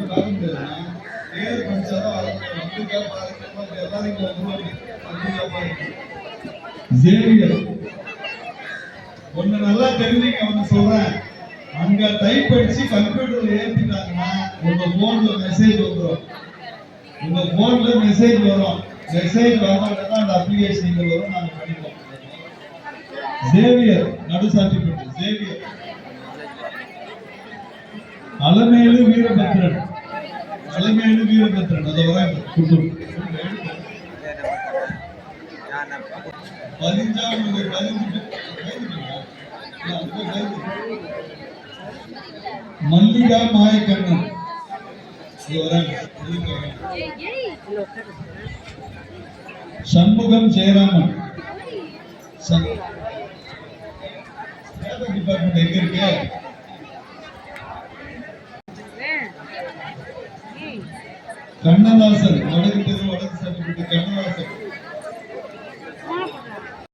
இப்ப வர முடியாது பேர் ஜேவியர் நல்லா தெரிஞ்சுங்க ஒண்ணு சொல்றேன் அங்க டைப் அடிச்சு கம்ப்யூட்டர்ல ஏத்திட்டாங்கன்னா உங்க போன்ல மெசேஜ் வந்துரும் உங்க போன்ல மெசேஜ் வரும் மெசேஜ் வரமாட்டா அந்த அப்ளிகேஷன் இங்க வரும் நாங்க பண்ணிப்போம் சேவியர் நடு சாட்டிப்பட்டு ஜேவியர் அலமேலு வீரபத்ரன். அலமேலு வீரபத்ரன் அதை வர மல்லிகா மாயக்கண்ணன். சண்முகம் ஜெயராமன். டிபார்ட்மெண்ட் எங்க இருக்கு? கண்ணதாசன் வடக்கு தெரு வடக்கு சர்டிபிகேட் கண்ணதாசன்